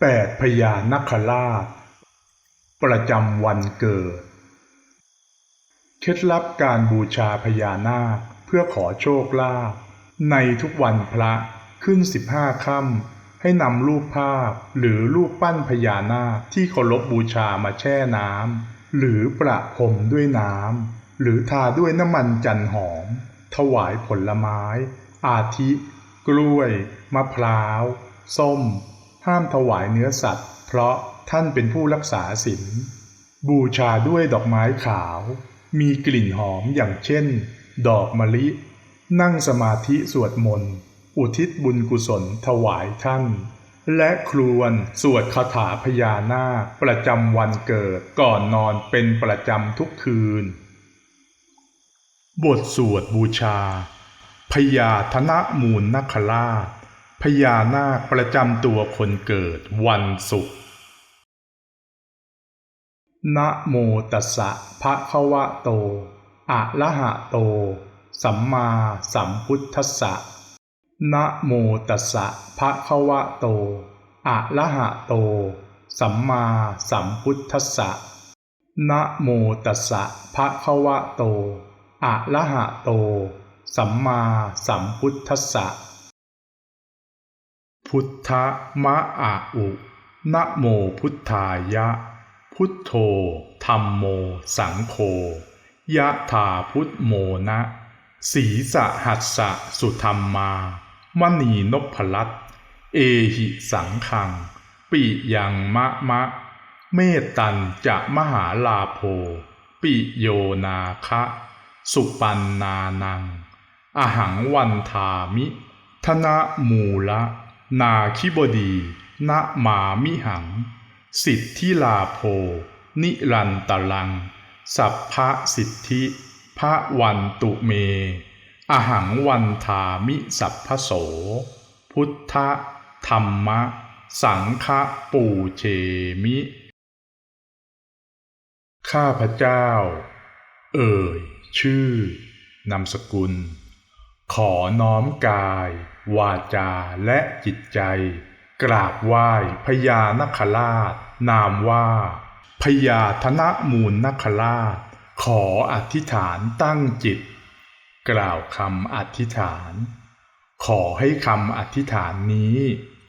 แปดพญานาคราช ประจำวันเกิด เคล็ดลับการบูชาพญานาคเพื่อขอโชคลาภในทุกวันพระขึ้นสิบห้าค่ำให้นำรูปภาพหรือรูปปั้นพญานาคที่เคารพบูชามาแช่น้ำหรือประพรมด้วยน้ำหรือทาด้วยน้ำมันจันหอม ถวายผลไม้ อาทิ กล้วย มะพร้าว ส้ม ห้ามถวายเนื้อสัตว์ เพราะท่านเป็นผู้รักษาศีลบูชาด้วยดอกไม้ขาว มีกลิ่นหอมอย่างเช่น ดอกมะลิ นั่งสมาธิสวดมนต์ อุทิศบุญกุศลถวายท่าน และครวนสวดคาถาพญานาคประจำวันเกิดก่อนนอนเป็นประจำทุกคืน บทสวดบูชาพญาธนมูลนคราช พญานาคประจำตัวคนเกิดวันศุกร์ นะโมตัสสะภะคะวะโต อะระหะโต สัมมาสัมพุทธัสสะ นะโมตัสสะภะคะวะโต อะระหะโต สัมมาสัมพุทธัสสะ นะโมตัสสะภะคะวะโต อะระหะโต สัมมาสัมพุทธัสสะ พุทธมะอะอุนะโมพุทธายะ พุทโธธรรมโม สังโฆยะถาพุทโมนะสีสะหัสสะสุธรรมมา มณีนพลัตเอหิสังขัง ปิยังมะมะ เมตตันจะมหาลาโภ ปิโยนาคะ สุปันนานัง อหังวันทามิ ธนะมูละ นาคิบดีนะมามิหัง สิทธิลาโภ นิรันตลัง สัพพะสิทธิพระวันตุเม อหังวันทามิสัพพโส พุทธธรรมะ สังฆปูเชมิ ข้าพเจ้า เอ่ย ชื่อนามสกุล ขอน้อมกาย วาจาและจิตใจ กราบไหว้พญานคราช นามว่าพญาธนมูลนคราช ขออธิษฐานตั้งจิต กล่าวคำอธิษฐาน ขอให้คำอธิษฐานนี้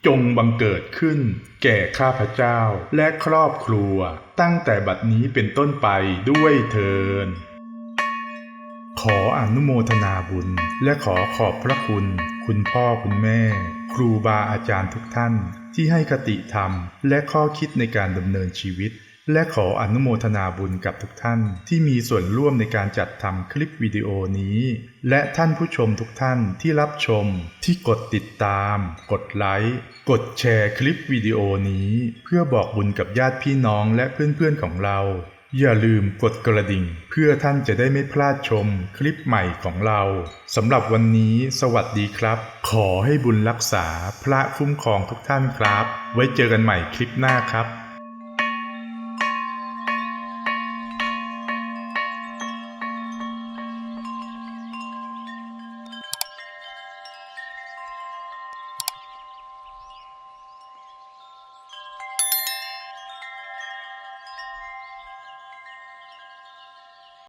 จงบังเกิดขึ้น แก่ข้าพเจ้าและครอบครัวตั้งแต่บัดนี้เป็นต้นไปด้วยเทิน ขออนุโมทนาบุญ และขอขอบพระคุณ คุณพ่อคุณแม่ ครูบาอาจารย์ทุกท่าน ที่ให้คติธรรม และข้อคิดในการดำเนินชีวิต และขออนุโมทนาบุญกับทุกท่าน ที่มีส่วนร่วมในการจัดทำคลิปวิดีโอนี้ และท่านผู้ชมทุกท่านที่รับชม ที่กดติดตาม กดไลค์กดแชร์คลิปวิดีโอนี้ เพื่อบอกบุญกับญาติพี่น้องและเพื่อนๆของเรา อย่าลืมกดกระดิ่ง เพื่อท่านจะได้ไม่พลาดชมคลิปใหม่ของเราสำหรับวันนี้สวัสดีครับ ขอให้บุญรักษาพระคุ้มครองทุกท่านครับ ไว้เจอกันใหม่คลิปหน้าครับ